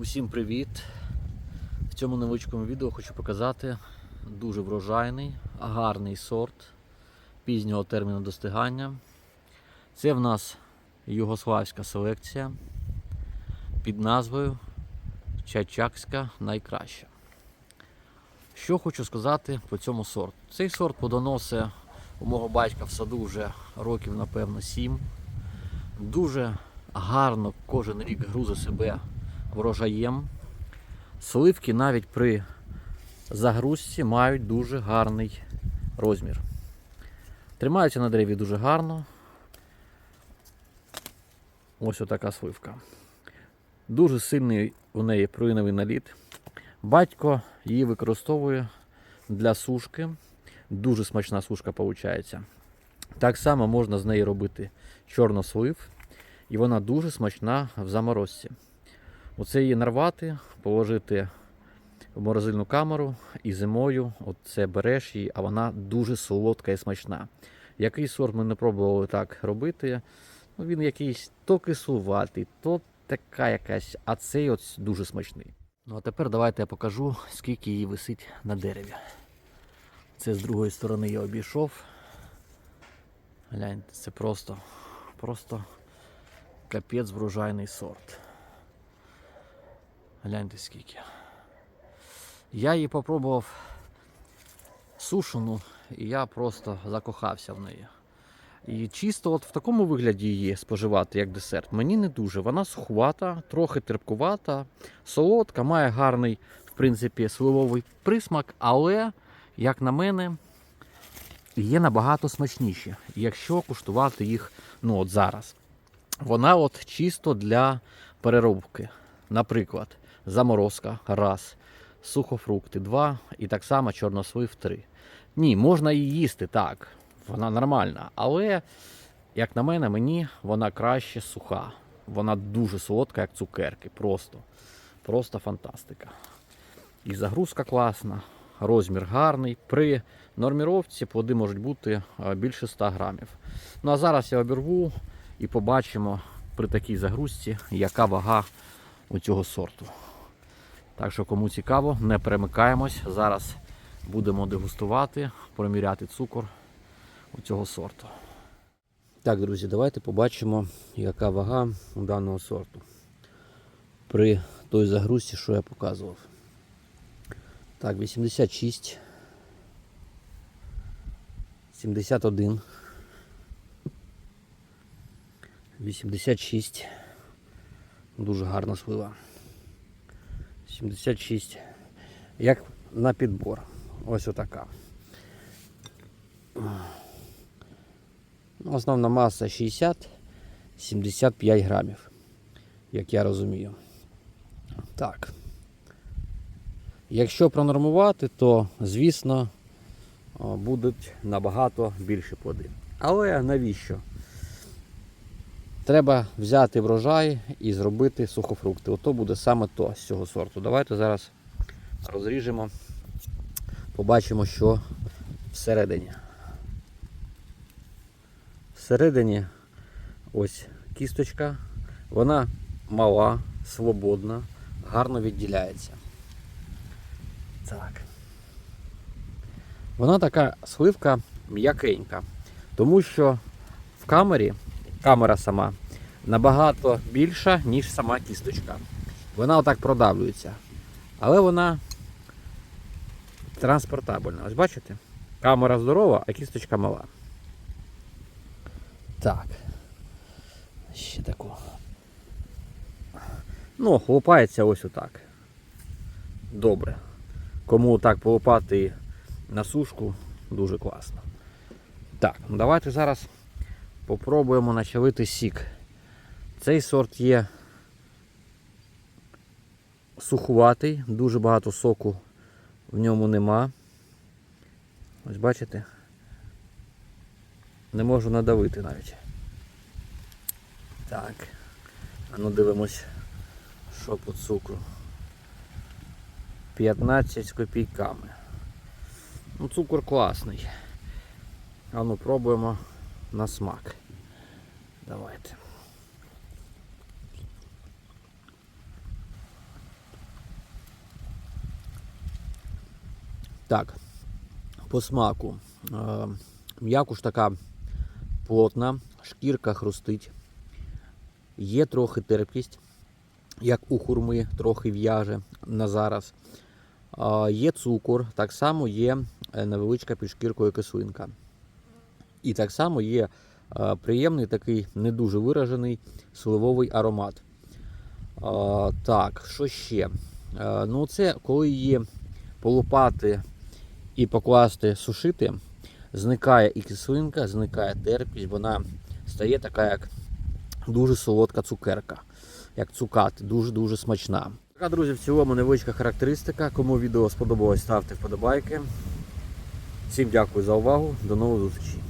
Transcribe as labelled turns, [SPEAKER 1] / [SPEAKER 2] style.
[SPEAKER 1] Усім привіт! В цьому невеличкому відео хочу показати дуже врожайний, гарний сорт пізнього терміну достигання. Це в нас югославська селекція під назвою Чачакська найкраща. Що хочу сказати по цьому сорту. Цей сорт плодоносить у мого батька в саду вже років, напевно, 7. Дуже гарно кожен рік грузе себе врожаєм. Сливки навіть при загрузці мають дуже гарний розмір. Тримаються на дереві дуже гарно. Ось отака сливка. Дуже сильний у неї пруїновий наліт. Батько її використовує для сушки. Дуже смачна сушка виходить. Так само можна з неї робити чорнослив, і вона дуже смачна в заморозці. Оце її нарвати, положити в морозильну камеру і зимою оце береш її, а вона дуже солодка і смачна. Який сорт ми не пробували так робити. Ну, він якийсь то кислуватий, то така якась, а цей от дуже смачний. Ну а тепер давайте я покажу, скільки її висить на дереві. Це з другої сторони я обійшов. Гляньте, це просто, просто капець врожайний сорт. Гляньте скільки. Я її попробував сушену, і я просто закохався в неї. І чисто от в такому вигляді її споживати, як десерт, мені не дуже. Вона суховата, трохи терпкувата, солодка, має гарний, в принципі, сливовий присмак, але, як на мене, є набагато смачніші, якщо куштувати їх ну, от зараз. Вона от чисто для переробки. Наприклад, заморозка раз, сухофрукти два і так само чорнослив три. Ні, можна її їсти так, вона нормальна. Але, як на мене, мені вона краще суха. Вона дуже солодка, як цукерки. Просто, просто фантастика. І загрузка класна, розмір гарний. При норміровці плоди можуть бути більше 100 грамів. Ну а зараз я обірву і побачимо при такій загрузці, яка вага у цього сорту. Так що, кому цікаво, не перемикаємось. Зараз будемо дегустувати, проміряти цукор у цього сорту. Так, друзі, давайте побачимо, яка вага у даного сорту. При той загрузці, що я показував. Так, 86. 71. 86. Дуже гарна слива. 76. Як на підбор. Ось отака. Ну, Основна маса 60-75 грамів, як я розумію. Так. Якщо пронормувати, то, звісно, будуть набагато більші плоди. Але навіщо? Треба взяти врожай і зробити сухофрукти. Ото буде саме то з цього сорту. Давайте зараз розріжемо, побачимо, що всередині. Всередині ось кісточка, вона мала, свободна, гарно відділяється. Так. Вона така сливка м'якенька, тому що в камері камера сама набагато більша, ніж сама кісточка. Вона отак продавлюється. Але вона транспортабельна. Ось бачите? Камера здорова, а кісточка мала. Так. Ще таку. Ну, лопається ось отак. Добре. Кому так полопати на сушку, дуже класно. Так, ну давайте зараз попробуємо начавити сік. Цей сорт є сухуватий, дуже багато соку в ньому нема. Ось бачите? Не можу надавити навіть. Так. А ну дивимось, що по цукру. 15 з копійками. Ну, цукор класний. А ну пробуємо на смак. Давайте. Так, по смаку. Е, М'якуш така плотна, шкірка хрустить, є трохи терпкість, як у хурми, трохи в'яже на зараз. Е, є цукор, так само є е, невеличка під шкіркою кислинка. І так само є е, приємний такий не дуже виражений сливовий аромат. Так, що ще? Е, Ну, це коли її полупати і покласти сушити, зникає і кислинка, зникає терпість, вона стає така, як дуже солодка цукерка, як цукат, дуже-дуже смачна. Така, друзі, в цілому невеличка характеристика. Кому відео сподобалось, ставте вподобайки. Всім дякую за увагу. До нових зустрічей.